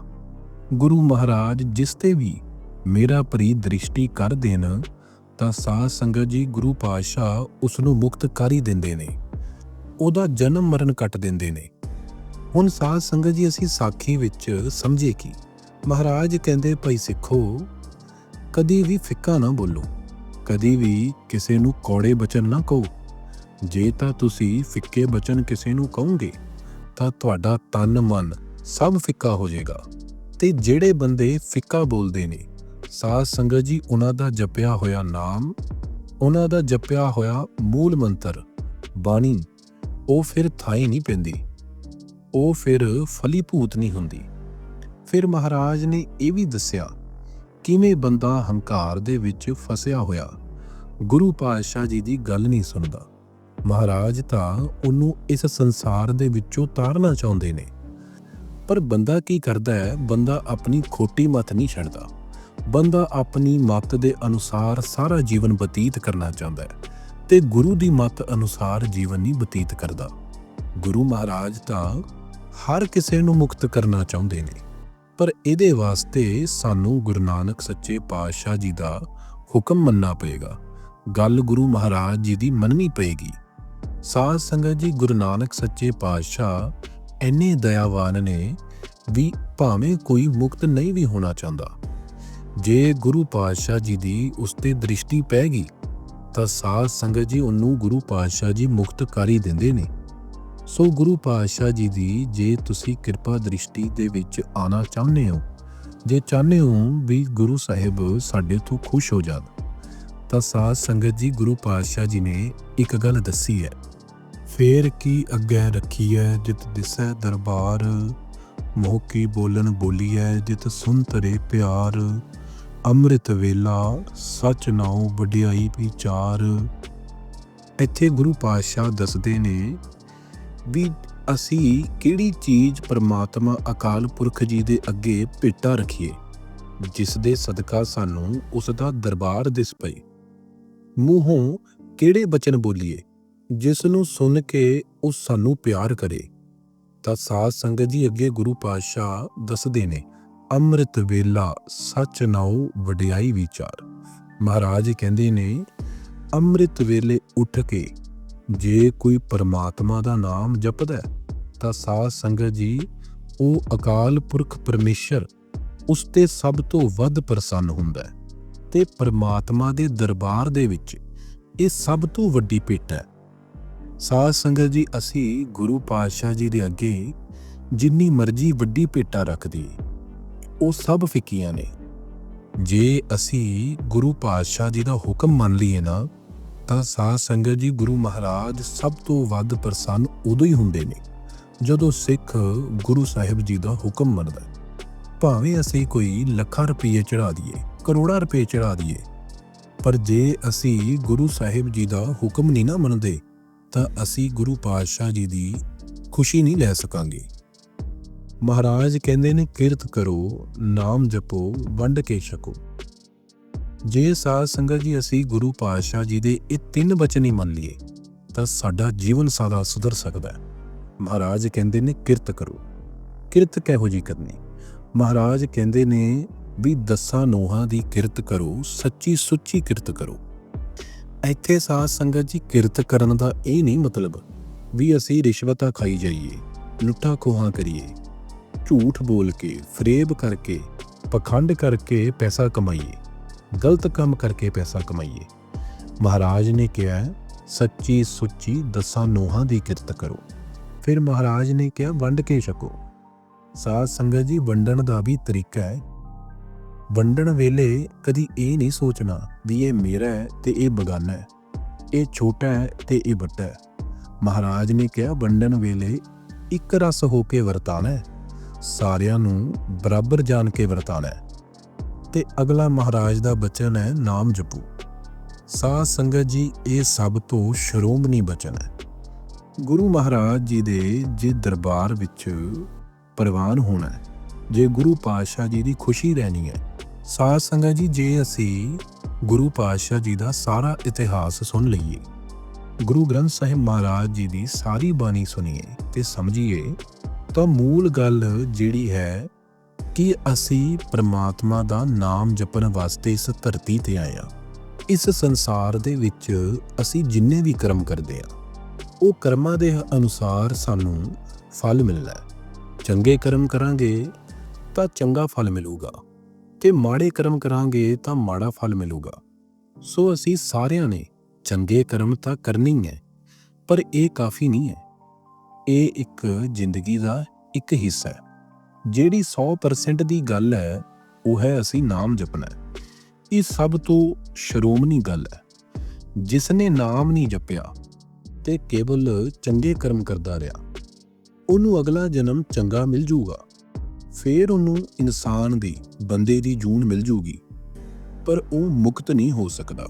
ਗੁਰੂ ਮਹਾਰਾਜ, ਜਿਸ ਤੇ ਵੀ ਮੇਰਾ ਭਰੀ ਦ੍ਰਿਸ਼ਟੀ ਕਰ ਦੇਣ, ਤਾਂ ਸਾਧ ਸੰਗਤ ਜੀ, ਗੁਰੂ ਪਾਤਸ਼ਾਹ ਉਸ ਨੂੰ ਮੁਕਤ ਕਰ ਹੀ ਦਿੰਦੇ ਨੇ। ਉਹਦਾ ਜਨਮ ਮਰਨ ਕੱਟ ਦਿੰਦੇ ਨੇ। ਹੁਣ ਸਾਧ ਸੰਗਤ ਜੀ, ਅਸੀਂ ਸਾਖੀ ਵਿੱਚ ਸਮਝੇ ਕੀ? ਮਹਾਰਾਜ ਕਹਿੰਦੇ ਭਾਈ ਸਿੱਖੋ, ਕਦੀ ਵੀ ਫਿੱਕਾ ਨਾ ਬੋਲੋ, ਕਦੀ ਵੀ ਕਿਸੇ ਨੂੰ ਕੌੜੇ ਬਚਨ ਨਾ ਕਹੋ। ਜੇ ਤਾਂ ਤੁਸੀਂ ਫਿੱਕੇ ਬਚਨ ਕਿਸੇ ਨੂੰ ਕਹੋਗੇ, ਤਾਂ ਤੁਹਾਡਾ ਤਨ ਮਨ ਸਭ ਫਿੱਕਾ ਹੋ ਜਾਏਗਾ। ਤੇ ਜਿਹੜੇ ਬੰਦੇ ਫਿੱਕਾ ਬੋਲਦੇ ਨੇ, ਸਾਧ ਸੰਗਤ ਜੀ, ਉਹਨਾਂ ਦਾ ਜਪਿਆ ਹੋਇਆ ਨਾਮ, ਉਹਨਾਂ ਦਾ ਜਪਿਆ ਹੋਇਆ ਮੂਲ ਮੰਤਰ, ਬਾਣੀ, ਉਹ ਫਿਰ ਥਾਈ ਨਹੀਂ ਪੈਂਦੀ। ਉਹ ਫਿਰ ਫਲੀਭੂਤ ਨਹੀਂ ਹੁੰਦੀ। ਫਿਰ ਮਹਾਰਾਜ ਨੇ ਇਹ ਵੀ ਦੱਸਿਆ, ਕਿਵੇਂ ਬੰਦਾ ਹੰਕਾਰ ਦੇ ਵਿੱਚ ਫਸਿਆ ਹੋਇਆ, ਗੁਰੂ ਪਾਤਸ਼ਾਹ ਜੀ ਦੀ ਗੱਲ ਨਹੀਂ ਸੁਣਦਾ। ਮਹਾਰਾਜ ਤਾਂ ਉਹਨੂੰ ਇਸ ਸੰਸਾਰ ਦੇ ਵਿੱਚੋਂ ਤਾਰਨਾ ਚਾਹੁੰਦੇ ਨੇ। ਪਰ ਬੰਦਾ ਕੀ ਕਰਦਾ ਹੈ, ਬੰਦਾ ਆਪਣੀ ਖੋਟੀ ਮਤ ਨਹੀਂ ਛੱਡਦਾ। ਬੰਦਾ ਆਪਣੀ ਮਤ ਦੇ ਅਨੁਸਾਰ ਸਾਰਾ ਜੀਵਨ ਬਤੀਤ ਕਰਨਾ ਚਾਹੁੰਦਾ ਹੈ ਤੇ ਗੁਰੂ ਦੀ ਮਤ ਅਨੁਸਾਰ ਜੀਵਨ ਨਹੀਂ ਬਤੀਤ ਕਰਦਾ। ਗੁਰੂ ਮਹਾਰਾਜ ਤਾਂ ਹਰ ਕਿਸੇ ਨੂੰ ਮੁਕਤ ਕਰਨਾ ਚਾਹੁੰਦੇ ਨੇ। ਪਰ ਇਹਦੇ ਵਾਸਤੇ ਸਾਨੂੰ ਗੁਰੂ ਨਾਨਕ ਸੱਚੇ ਪਾਤਸ਼ਾਹ ਜੀ ਦਾ ਹੁਕਮ ਮੰਨਣਾ ਪਏਗਾ। ਗੱਲ ਗੁਰੂ ਮਹਾਰਾਜ ਜੀ ਦੀ ਮੰਨਣੀ ਪਏਗੀ। ਸਾਧ ਸੰਗਤ ਜੀ, ਗੁਰੂ ਨਾਨਕ ਸੱਚੇ ਪਾਤਸ਼ਾਹ ਐਨੇ ਦਇਆਵਾਨ ਨੇ ਵੀ ਭਾਵੇਂ ਕੋਈ ਮੁਕਤ ਨਹੀਂ ਵੀ ਹੋਣਾ ਚਾਹੁੰਦਾ। ਜੇ ਗੁਰੂ ਪਾਤਸ਼ਾਹ ਜੀ ਦੀ ਉਸ ਤੇ ਦ੍ਰਿਸ਼ਟੀ ਪੈ ਗਈ, ਤਾਂ ਸਾਧ ਸੰਗਤ ਜੀ ਉਹਨੂੰ ਗੁਰੂ ਪਾਤਸ਼ਾਹ ਜੀ ਮੁਕਤ ਕਰ ਹੀ ਦਿੰਦੇ ਨੇ। ਸੋ ਗੁਰੂ ਪਾਤਸ਼ਾਹ ਜੀ ਦੀ ਜੇ ਤੁਸੀਂ ਕਿਰਪਾ ਦ੍ਰਿਸ਼ਟੀ ਦੇ ਵਿੱਚ ਆਣਾ ਚਾਹੁੰਦੇ ਹੋ, ਜੇ ਚਾਹੁੰਦੇ ਹੋ ਵੀ ਗੁਰੂ ਸਾਹਿਬ ਸਾਡੇ ਤੋਂ ਖੁਸ਼ ਹੋ ਜਾਣ, ਤਾਂ ਸਾਧ ਸੰਗਤ ਜੀ ਗੁਰੂ ਪਾਤਸ਼ਾਹ ਜੀ ਨੇ ਇੱਕ ਗੱਲ ਦੱਸੀ ਹੈ। ਫੇਰ ਕੀ ਅੱਗੇ ਰੱਖੀ ਹੈ ਜਿਤ ਦਿਸੈ ਦਰਬਾਰ, ਮੋਹ ਕੀ ਬੋਲਨ ਬੋਲੀ ਹੈ ਜਿਤ ਸੁਨ ਤਰੇ ਪਿਆਰ, ਅੰਮ੍ਰਿਤ ਵੇਲਾ ਸਚ ਨਾਉ ਵਡਿਆਈ ਵਿਚਾਰ। ਇੱਥੇ ਗੁਰੂ ਪਾਤਸ਼ਾਹ ਦੱਸਦੇ ਨੇ ਵੀ ਅਸੀਂ ਕਿਹੜੀ ਚੀਜ਼ ਪਰਮਾਤਮਾ ਅਕਾਲ ਪੁਰਖ ਜੀ ਦੇ ਅੱਗੇ ਭੇਟਾ ਰੱਖੀਏ, ਜਿਸ ਦੇ ਸਦਕਾ ਸਾਨੂੰ ਉਸ ਦਾ ਦਰਬਾਰ ਦਿਸ ਪਏ। ਮੂੰਹੋਂ ਕਿਹੜੇ ਬਚਨ ਬੋਲੀਏ, ਜਿਸ ਨੂੰ ਸੁਣ ਕੇ ਉਹ ਸਾਨੂੰ ਪਿਆਰ ਕਰੇ? ਤਾਂ ਸਾਧ ਸੰਗਤ ਜੀ ਅੱਗੇ ਗੁਰੂ ਪਾਤਸ਼ਾਹ ਦੱਸਦੇ ਨੇ, ਅੰਮ੍ਰਿਤ ਵੇਲਾ ਸੱਚ ਨਾਉ ਵਡਿਆਈ ਵਿਚਾਰ। ਮਹਾਰਾਜ ਕਹਿੰਦੇ ਨੇ, ਅੰਮ੍ਰਿਤ ਵੇਲੇ ਉੱਠ ਕੇ ਜੇ ਕੋਈ ਪਰਮਾਤਮਾ ਦਾ ਨਾਮ ਜਪਦਾ ਹੈ, ਤਾਂ ਸਾਧ ਸੰਗਤ ਜੀ ਉਹ ਅਕਾਲ ਪੁਰਖ ਪਰਮੇਸ਼ਰ ਉਸ ਤੇ ਸਭ ਤੋਂ ਵੱਧ ਪ੍ਰਸੰਨ ਹੁੰਦਾ ਹੈ ਤੇ ਪਰਮਾਤਮਾ ਦੇ ਦਰਬਾਰ ਦੇ ਵਿੱਚ ਇਹ ਸਭ ਤੋਂ ਵੱਡੀ ਭੇਟ ਹੈ। ਸਾਧ ਸੰਗਤ ਜੀ ਅਸੀਂ ਗੁਰੂ ਪਾਤਸ਼ਾਹ ਜੀ ਦੇ ਅੱਗੇ ਜਿੰਨੀ ਮਰਜ਼ੀ ਵੱਡੀ ਭੇਟਾ ਰੱਖਦੀ ਉਹ ਸਭ ਫਿੱਕੀਆਂ ਨੇ। ਜੇ ਅਸੀਂ ਗੁਰੂ ਪਾਤਸ਼ਾਹ ਜੀ ਦਾ ਹੁਕਮ ਮੰਨ ਲਈਏ ਨਾ ਤਾਂ ਸਾਧ ਸੰਗਤ ਜੀ ਗੁਰੂ ਮਹਾਰਾਜ ਸਭ ਤੋਂ ਵੱਧ ਪ੍ਰਸੰਨ ਉਦੋਂ ਹੀ ਹੁੰਦੇ ਨੇ, ਜਦੋਂ ਸਿੱਖ ਗੁਰੂ ਸਾਹਿਬ ਜੀ ਦਾ ਹੁਕਮ ਮੰਨਦਾ ਹੈ। ਭਾਵੇਂ ਅਸੀਂ ਕੋਈ ਲੱਖਾਂ ਰੁਪਏ ਚੜਾ ਦਈਏ, ਕਰੋੜਾਂ ਰੁਪਏ ਚੜਾ ਦਈਏ, ਪਰ ਜੇ ਅਸੀਂ ਗੁਰੂ ਸਾਹਿਬ ਜੀ ਦਾ ਹੁਕਮ ਨਹੀਂ ਨਾ ਮੰਨਦੇ, ਤਾਂ ਅਸੀਂ ਗੁਰੂ ਪਾਤਸ਼ਾਹ ਜੀ ਦੀ ਖੁਸ਼ੀ ਨਹੀਂ ਲੈ ਸਕਾਂਗੇ ਮਹਾਰਾਜ ਕਹਿੰਦੇ ਨੇ, ਕਿਰਤ ਕਰੋ, ਨਾਮ ਜਪੋ, ਵੰਡ ਕੇ ਛਕੋ ਜੇ ਸਾਧ ਸੰਗਤ ਜੀ ਅਸੀਂ ਗੁਰੂ ਪਾਤਸ਼ਾਹ ਜੀ ਦੇ ਇਹ ਤਿੰਨ ਬਚਨ ਹੀ ਮੰਨ ਲਈਏ, ਤਾਂ ਸਾਡਾ ਜੀਵਨ ਸਾਦਾ ਸੁਧਰ ਸਕਦਾ ਹੈ। ਮਹਾਰਾਜ ਕਹਿੰਦੇ ਨੇ ਕਿਰਤ ਕਰੋ। ਕਿਰਤ ਕਿਹੋ ਜੀ ਕਰਨੀ? ਮਹਾਰਾਜ ਕਹਿੰਦੇ ਨੇ ਵੀ ਦਸਾਂ ਨੋਹਾਂ ਦੀ ਕਿਰਤ ਕਰੋ, ਸੱਚੀ ਸੁੱਚੀ ਕਿਰਤ ਕਰੋ। ਇੱਥੇ ਸਾਧ ਸੰਗਤ ਜੀ ਕਿਰਤ ਕਰਨ ਦਾ ਇਹ ਨਹੀਂ ਮਤਲਬ ਵੀ ਅਸੀਂ ਰਿਸ਼ਵਤਾਂ ਖਾਈ ਜਾਈਏ, ਲੁੱਟਾਂ ਖੋਹਾਂ ਕਰੀਏ, ਝੂਠ ਬੋਲ ਕੇ, ਫਰੇਬ ਕਰਕੇ, ਪਖੰਡ ਕਰਕੇ ਪੈਸਾ ਕਮਾਈਏ। ਗਲਤ ਕੰਮ ਕਰਕੇ ਪੈਸਾ ਕਮਾਈਏ। ਮਹਾਰਾਜ ਨੇ ਕਿਹਾ, ਸੱਚੀ ਸੁੱਚੀ ਦਸਾਂ ਨੋਹਾਂ ਦੀ ਕਿਰਤ ਕਰੋ। ਫਿਰ ਮਹਾਰਾਜ ਨੇ ਕਿਹਾ, ਵੰਡ ਕੇ ਛਕੋ। ਸਾਧ ਸੰਗਤ ਜੀ, ਵੰਡਣ ਦਾ ਵੀ ਤਰੀਕਾ ਹੈ। ਵੰਡਣ ਵੇਲੇ ਕਦੀ ਇਹ ਨਹੀਂ ਸੋਚਣਾ ਵੀ ਇਹ ਮੇਰਾ ਹੈ ਤੇ ਇਹ ਬਗਾਨਾ ਹੈ। ਇਹ ਛੋਟਾ ਹੈ ਤੇ ਇਹ ਵੱਡਾ ਹੈ। ਮਹਾਰਾਜ ਨੇ ਕਿਹਾ, ਵੰਡਣ ਵੇਲੇ ਇੱਕ ਰਸ ਹੋ ਕੇ ਵਰਤਾਣਾ ਹੈ। ਸਾਰਿਆਂ ਨੂੰ ਬਰਾਬਰ ਜਾਣ ਕੇ ਵਰਤਾਣਾ ਹੈ। ਤੇ ਅਗਲਾ ਮਹਾਰਾਜ ਦਾ ਬਚਨ ਹੈ ਨਾਮ ਜਪੋ। ਸਾਧ ਸੰਗਤ ਜੀ, ਇਹ ਸਭ ਤੋਂ ਸ਼ਰੋਮਣੀ ਬਚਨ ਹੈ। ਗੁਰੂ ਮਹਾਰਾਜ ਜੀ ਦੇ ਜੇ ਦਰਬਾਰ ਵਿੱਚ ਪ੍ਰਵਾਨ ਹੋਣਾ ਹੈ, ਜੇ ਗੁਰੂ ਪਾਤਸ਼ਾਹ ਜੀ ਦੀ ਖੁਸ਼ੀ ਰਹਿਣੀ ਹੈ, ਸਾਧ ਸੰਗਤ ਜੀ, ਜੇ ਅਸੀਂ ਗੁਰੂ ਪਾਤਸ਼ਾਹ ਜੀ ਦਾ ਸਾਰਾ ਇਤਿਹਾਸ ਸੁਣ ਲਈਏ, ਗੁਰੂ ਗ੍ਰੰਥ ਸਾਹਿਬ ਮਹਾਰਾਜ ਜੀ ਦੀ ਸਾਰੀ ਬਾਣੀ ਸੁਣੀਏ ਤੇ ਸਮਝੀਏ, ਤਾਂ ਮੂਲ ਗੱਲ ਜਿਹੜੀ ਹੈ ਕਿ ਅਸੀਂ ਪ੍ਰਮਾਤਮਾ ਦਾ ਨਾਮ ਜਪਣ ਵਾਸਤੇ ਇਸ ਧਰਤੀ ਤੇ ਆਏ ਆ ਇਸ ਸੰਸਾਰ ਦੇ ਵਿੱਚ ਅਸੀਂ ਜਿੰਨੇ ਵੀ ਕਰਮ ਕਰਦੇ ਆ ਉਹ ਕਰਮਾਂ ਦੇ ਅਨੁਸਾਰ ਸਾਨੂੰ ਫਲ ਮਿਲਦਾ ਹੈ। ਚੰਗੇ ਕਰਮ ਕਰਾਂਗੇ ਤਾਂ ਚੰਗਾ ਫਲ ਮਿਲੂਗਾ। ਤੇ ਮਾੜੇ ਕਰਮ ਕਰਾਂਗੇ ਤਾਂ ਮਾੜਾ ਫਲ ਮਿਲੂਗਾ। ਸੋ ਅਸੀਂ ਸਾਰਿਆਂ ਨੇ ਚੰਗੇ ਕਰਮ ਤਾਂ ਕਰਨੀ ਹੈ, ਪਰ ਇਹ ਕਾਫੀ ਨਹੀਂ ਹੈ। ਇਹ ਇੱਕ ਜ਼ਿੰਦਗੀ ਦਾ ਇੱਕ ਹਿੱਸਾ ਹੈ। ਜਿਹੜੀ 100% ਦੀ ਗੱਲ ਹੈ, ਉਹ ਹੈ ਅਸੀਂ ਨਾਮ ਜਪਣਾ ਇਹ ਸਭ ਤੋਂ ਸ਼ਰੋਮਣੀ ਗੱਲ ਹੈ। ਜਿਸ ਨੇ ਨਾਮ ਨਹੀਂ ਜਪਿਆ ਤੇ ਕੇਵਲ ਚੰਗੇ ਕਰਮ ਕਰਦਾ ਰਿਹਾ, ਉਹਨੂੰ ਅਗਲਾ ਜਨਮ ਚੰਗਾ ਮਿਲ ਜੂਗਾ। ਫੇਰ ਉਹਨੂੰ ਇਨਸਾਨ ਦੀ, ਬੰਦੇ ਦੀ ਜੂਨ ਮਿਲ ਜੂਗੀ। ਪਰ ਉਹ ਮੁਕਤ ਨਹੀਂ ਹੋ ਸਕਦਾ।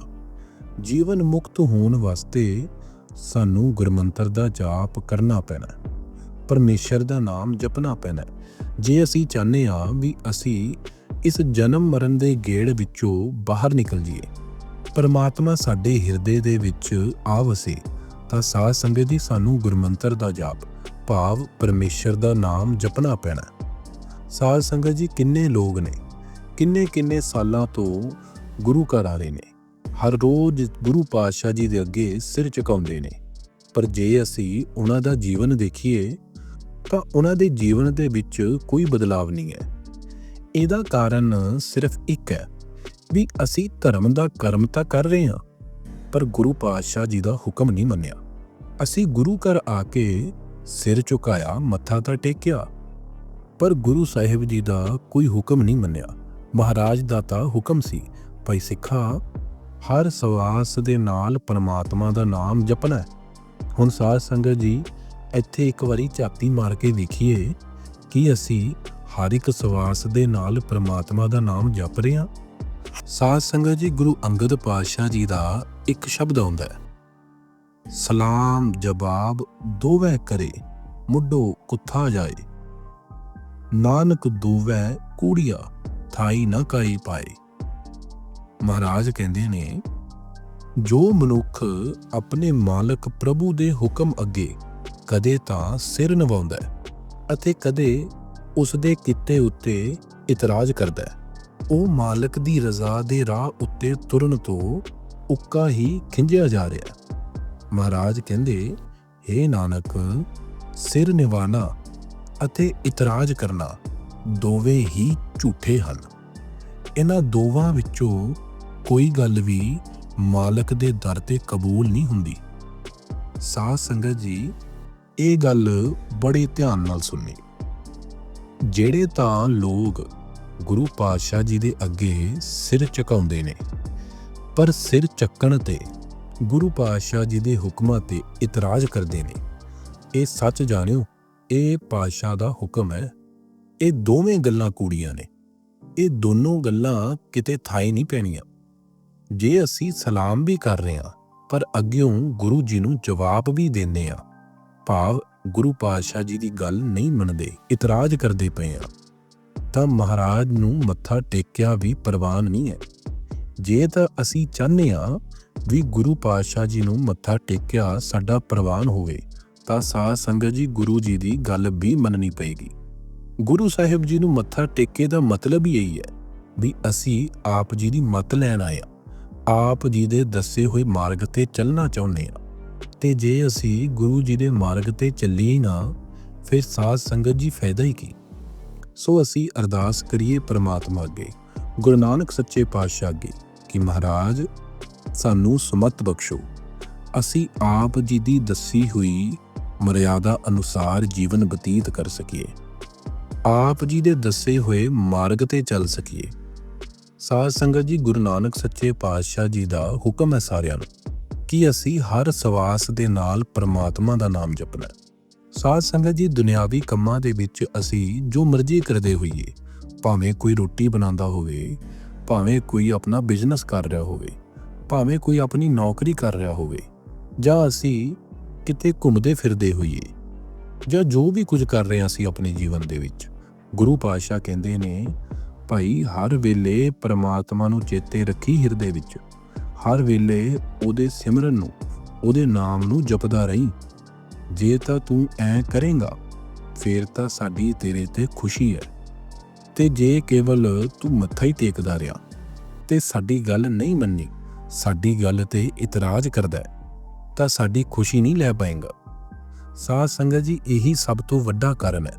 ਜੀਵਨ ਮੁਕਤ ਹੋਣ ਵਾਸਤੇ ਸਾਨੂੰ ਗੁਰਮੰਤਰ ਦਾ ਜਾਪ ਕਰਨਾ ਪੈਣਾ ਹੈ। ਪਰਮੇਸ਼ਰ ਦਾ ਨਾਮ ਜਪਣਾ ਪੈਣਾ ਜੇ ਅਸੀਂ ਚਾਹੁੰਦੇ ਹਾਂ ਵੀ ਅਸੀਂ ਇਸ ਜਨਮ ਮਰਨ ਦੇ ਗੇੜ ਵਿੱਚੋਂ ਬਾਹਰ ਨਿਕਲ ਜਾਈਏ, ਪਰਮਾਤਮਾ ਸਾਡੇ ਹਿਰਦੇ ਦੇ ਵਿੱਚ ਆ ਵਸੇ, ਤਾਂ ਸਾਧ ਸੰਗਤ ਜੀ ਸਾਨੂੰ ਗੁਰਮੰਤਰ ਦਾ ਜਾਪ, ਭਾਵ ਪਰਮੇਸ਼ਰ ਦਾ ਨਾਮ ਜਪਣਾ ਪੈਣਾ। ਸਾਧ ਸੰਗਤ ਜੀ ਕਿੰਨੇ ਲੋਕ ਨੇ, ਕਿੰਨੇ ਕਿੰਨੇ ਸਾਲਾਂ ਤੋਂ ਗੁਰੂ ਘਰ ਆ ਰਹੇ ਨੇ, ਹਰ ਰੋਜ਼ ਗੁਰੂ ਪਾਤਸ਼ਾਹ ਜੀ ਦੇ ਅੱਗੇ ਸਿਰ ਝੁਕਾਉਂਦੇ ਨੇ, ਪਰ ਜੇ ਅਸੀਂ ਉਹਨਾਂ ਦਾ ਜੀਵਨ ਦੇਖੀਏ ਤਾਂ ਉਹਨਾਂ ਦੇ ਜੀਵਨ ਦੇ ਵਿੱਚ ਕੋਈ ਬਦਲਾਵ ਨਹੀਂ ਹੈ। ਇਹਦਾ ਕਾਰਨ ਸਿਰਫ ਇੱਕ ਹੈ ਵੀ ਅਸੀਂ ਧਰਮ ਦਾ ਕਰਮ ਤਾਂ ਕਰ ਰਹੇ ਹਾਂ, ਪਰ ਗੁਰੂ ਪਾਤਸ਼ਾਹ ਜੀ ਦਾ ਹੁਕਮ ਨਹੀਂ ਮੰਨਿਆ। ਅਸੀਂ ਗੁਰੂ ਘਰ ਆ ਕੇ ਸਿਰ ਝੁਕਾਇਆ, ਮੱਥਾ ਤਾਂ ਟੇਕਿਆ, ਪਰ ਗੁਰੂ ਸਾਹਿਬ ਜੀ ਦਾ ਕੋਈ ਹੁਕਮ ਨਹੀਂ ਮੰਨਿਆ। ਮਹਾਰਾਜ ਦਾ ਤਾਂ ਹੁਕਮ ਸੀ, ਭਾਈ ਸਿੱਖਾ, ਹਰ ਸਵਾਸ ਦੇ ਨਾਲ ਪਰਮਾਤਮਾ ਦਾ ਨਾਮ ਜਪਣਾ ਹੈ। ਹੁਣ ਸਾਧ ਸੰਗਤ ਜੀ ਇੱਥੇ ਇੱਕ ਵਾਰੀ ਝਾਤੀ ਮਾਰ ਕੇ ਵੇਖੀਏ ਕਿ ਅਸੀਂ ਹਰ ਇੱਕ ਸਵਾਸ ਦੇ ਨਾਲ ਪਰਮਾਤਮਾ ਦਾ ਨਾਮ ਜਪ ਰਹੇ ਹਾਂ। ਸਾਧ ਸੰਗਤ ਜੀ, ਗੁਰੂ ਅੰਗਦ ਪਾਤਸ਼ਾਹ ਜੀ ਦਾ ਇੱਕ ਸ਼ਬਦ ਆਉਂਦਾ ਹੈ। ਸਲਾਮ ਜਵਾਬ ਦੋਵੇਂ ਕਰੇ, ਮੁੱਢੋ ਕੁੱਥਾ ਜਾਏ। ਨਾਨਕ ਦੋਵੇਂ ਕੂੜੀਆ, ਥਾਈ ਨਾ ਕਾਈ ਪਾਏ। ਮਹਾਰਾਜ ਕਹਿੰਦੇ ਨੇ, ਜੋ ਮਨੁੱਖ ਆਪਣੇ ਮਾਲਕ ਪ੍ਰਭੂ ਦੇ ਹੁਕਮ ਅੱਗੇ ਕਦੇ ਤਾਂ ਸਿਰ ਨਵਾਉਂਦਾ ਹੈ ਅਤੇ ਕਦੇ ਉਸ ਦੇ ਕਿੱਤੇ ਉੱਤੇ ਇਤਰਾਜ਼ ਕਰਦਾ ਹੈ। ਉਹ ਮਾਲਕ ਦੀ ਰਜ਼ਾ ਦੇ ਰਾਹ ਉੱਤੇ ਤੁਰਨ ਤੋਂ ਉੱਕਾ ਹੀ ਖਿੰਝਿਆ ਜਾ ਰਿਹਾ ਮਹਾਰਾਜ ਕਹਿੰਦੇ हे ਨਾਨਕ, ਸਿਰ ਨਿਵਾਣਾ ਅਤੇ ਇਤਰਾਜ਼ ਕਰਨਾ ਦੋਵੇਂ ਹੀ ਝੂਠੇ ਹਨ। ਇਹਨਾਂ ਦੋਵਾਂ ਵਿੱਚੋਂ ਕੋਈ ਗੱਲ ਵੀ ਮਾਲਕ ਦੇ ਦਰ ਤੇ ਕਬੂਲ ਨਹੀਂ ਹੁੰਦੀ। ਸਾਧ ਸੰਗਤ ਜੀ ਇਹ ਗੱਲ ਬੜੇ ਧਿਆਨ ਨਾਲ ਸੁਣਨੀ। ਜਿਹੜੇ ਤਾਂ ਲੋਕ ਗੁਰੂ ਪਾਤਸ਼ਾਹ ਜੀ ਦੇ ਅੱਗੇ ਸਿਰ ਝੁਕਾਉਂਦੇ ਨੇ, ਪਰ ਸਿਰ ਚੱਕਣ ਤੇ ਗੁਰੂ ਪਾਤਸ਼ਾਹ ਜੀ ਦੇ ਹੁਕਮਾਂ ਤੇ ਇਤਰਾਜ਼ ਕਰਦੇ ਨੇ, ਇਹ ਸੱਚ ਜਾਣਿਓ, ਇਹ ਪਾਤਸ਼ਾਹ ਦਾ ਹੁਕਮ ਹੈ। ਇਹ ਦੋਵੇਂ ਗੱਲਾਂ ਕੂੜੀਆਂ ਨੇ। ਇਹ ਦੋਨੋਂ ਗੱਲਾਂ ਕਿਤੇ ਥਾਈ ਨਹੀਂ ਪੈਣੀਆਂ। ਜੇ ਅਸੀਂ ਸਲਾਮ ਵੀ ਕਰ ਰਹੇ ਹਾਂ, ਪਰ ਅੱਗਿਓਂ ਗੁਰੂ ਜੀ ਨੂੰ ਜਵਾਬ ਵੀ ਦਿੰਦੇ ਆ ਭਾਵ ਗੁਰੂ ਪਾਤਸ਼ਾਹ ਜੀ ਦੀ ਗੱਲ ਨਹੀਂ ਮੰਨਦੇ, ਇਤਰਾਜ਼ ਕਰਦੇ ਪਏ ਆ ਤਾਂ ਮਹਾਰਾਜ ਨੂੰ ਮੱਥਾ ਟੇਕਿਆ ਵੀ ਪ੍ਰਵਾਨ ਨਹੀਂ ਹੈ। ਜੇ ਤਾਂ ਅਸੀਂ ਚਾਹੁੰਦੇ ਆ ਵੀ ਗੁਰੂ ਪਾਤਸ਼ਾਹ ਜੀ ਨੂੰ ਮੱਥਾ ਟੇਕਿਆ ਸਾਡਾ ਪ੍ਰਵਾਨ ਹੋਵੇ, ਤਾਂ ਸਾਧ ਸੰਗਤ ਜੀ ਗੁਰੂ ਜੀ ਦੀ ਗੱਲ ਵੀ ਮੰਨਣੀ ਪਏਗੀ। ਗੁਰੂ ਸਾਹਿਬ ਜੀ ਨੂੰ ਮੱਥਾ ਟੇਕੇ ਦਾ ਮਤਲਬ ਹੀ ਇਹੀ ਹੈ ਵੀ ਅਸੀਂ ਆਪ ਜੀ ਦੀ ਮਤ ਲੈਣ ਆਏ ਆ ਆਪ ਜੀ ਦੇ ਦੱਸੇ ਹੋਏ ਮਾਰਗ ਤੇ ਚੱਲਣਾ ਚਾਹੁੰਦੇ ਆ ਤੇ ਜੇ ਅਸੀਂ ਗੁਰੂ ਜੀ ਦੇ ਮਾਰਗ ਤੇ ਚੱਲੀਏ ਨਾ, ਫਿਰ ਸਾਧ ਸੰਗਤ ਜੀ ਫਾਇਦਾ ਹੀ ਕੀ? ਸੋ ਅਸੀਂ ਅਰਦਾਸ ਕਰੀਏ ਪ੍ਰਮਾਤਮਾ ਅੱਗੇ। ਗੁਰੂ ਨਾਨਕ ਸੱਚੇ ਪਾਤਸ਼ਾਹ ਅੱਗੇ ਕਿ ਮਹਾਰਾਜ, ਸਾਨੂੰ ਸਮਤ ਬਖਸ਼ੋ। ਅਸੀਂ ਆਪ ਜੀ ਦੀ ਦੱਸੀ ਹੋਈ ਮਰਿਆਦਾ ਅਨੁਸਾਰ ਜੀਵਨ ਬਤੀਤ ਕਰ ਸਕੀਏ। ਆਪ ਜੀ ਦੇ ਦੱਸੇ ਹੋਏ ਮਾਰਗ ਤੇ ਚੱਲ ਸਕੀਏ। ਸਾਧ ਸੰਗਤ ਜੀ ਗੁਰੂ ਨਾਨਕ ਸੱਚੇ ਪਾਤਸ਼ਾਹ ਜੀ ਦਾ ਹੁਕਮ ਹੈ ਸਾਰਿਆਂ ਨੂੰ। ਕਿ ਅਸੀਂ ਹਰ ਸਵਾਸ ਦੇ ਨਾਲ ਪ੍ਰਮਾਤਮਾ ਦਾ ਨਾਮ ਜਪਣਾ ਸਾਧ ਸੰਗਤ ਜੀ, ਦੁਨਿਆਵੀ ਕੰਮਾਂ ਦੇ ਵਿੱਚ ਅਸੀਂ ਜੋ ਮਰਜ਼ੀ ਕਰਦੇ ਹੋਈਏ, ਭਾਵੇਂ ਕੋਈ ਰੋਟੀ ਬਣਾਉਂਦਾ ਹੋਵੇ, ਭਾਵੇਂ ਕੋਈ ਆਪਣਾ ਬਿਜ਼ਨਸ ਕਰ ਰਿਹਾ ਹੋਵੇ, ਭਾਵੇਂ ਕੋਈ ਆਪਣੀ ਨੌਕਰੀ ਕਰ ਰਿਹਾ ਹੋਵੇ, ਜਾਂ ਅਸੀਂ ਕਿਤੇ ਘੁੰਮਦੇ ਫਿਰਦੇ ਹੋਈਏ, ਜਾਂ ਜੋ ਵੀ ਕੁਝ ਕਰ ਰਹੇ ਹਾਂ ਅਸੀਂ ਆਪਣੇ ਜੀਵਨ ਦੇ ਵਿੱਚ, ਗੁਰੂ ਪਾਤਸ਼ਾਹ ਕਹਿੰਦੇ ਨੇ, ਭਾਈ, ਹਰ ਵੇਲੇ ਪ੍ਰਮਾਤਮਾ ਨੂੰ ਚੇਤੇ ਰੱਖੀ ਹਿਰਦੇ ਵਿੱਚ। ਹਰ ਵੇਲੇ ਉਹਦੇ ਸਿਮਰਨ ਨੂੰ, ਉਹਦੇ ਨਾਮ ਨੂੰ ਜਪਦਾ ਰਹੀਂ। ਜੇ ਤਾਂ ਤੂੰ ਐ ਕਰੇਂਗਾ, ਫੇਰ ਤਾਂ ਸਾਡੀ ਤੇਰੇ ਤੇ ਖੁਸ਼ੀ ਹੈ ਤੇ ਜੇ ਕੇਵਲ ਤੂੰ ਮੱਥਾ ਹੀ ਟੇਕਦਾ ਰਿਹਾ, ਤੇ ਸਾਡੀ ਗੱਲ ਨਹੀਂ ਮੰਨੀ, ਸਾਡੀ ਗੱਲ ਤੇ ਇਤਰਾਜ਼ ਕਰਦਾ ਤਾਂ ਸਾਡੀ ਖੁਸ਼ੀ ਨਹੀਂ ਲੈ ਪਾਏਗਾ। ਸਾਧ ਸੰਗਤ ਜੀ, ਇਹੀ ਸਭ ਤੋਂ ਵੱਡਾ ਕਾਰਨ ਹੈ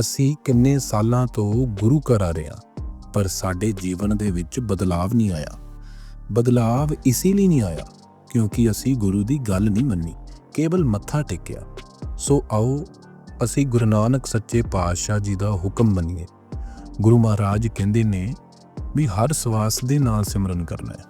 ਅਸੀਂ ਕਿੰਨੇ ਸਾਲਾਂ ਤੋਂ ਗੁਰੂ ਘਰ ਆ ਰਹੇ ਹਾਂ ਪਰ ਸਾਡੇ ਜੀਵਨ ਦੇ ਵਿੱਚ ਬਦਲਾਵ ਨਹੀਂ ਆਇਆ। ਬਦਲਾਵ ਇਸੇ ਲਈ ਨਹੀਂ ਆਇਆ, ਕਿਉਂਕਿ ਅਸੀਂ ਗੁਰੂ ਦੀ ਗੱਲ ਨਹੀਂ ਮੰਨੀ, ਕੇਵਲ ਮੱਥਾ ਟੇਕਿਆ। ਸੋ ਆਓ ਅਸੀਂ ਗੁਰੂ ਨਾਨਕ ਸੱਚੇ ਪਾਤਸ਼ਾਹ ਜੀ ਦਾ ਹੁਕਮ ਮੰਨੀਏ। ਗੁਰੂ ਮਹਾਰਾਜ ਕਹਿੰਦੇ ਨੇ ਵੀ ਹਰ ਸਵਾਸ ਦੇ ਨਾਲ ਸਿਮਰਨ ਕਰਨਾ ਹੈ।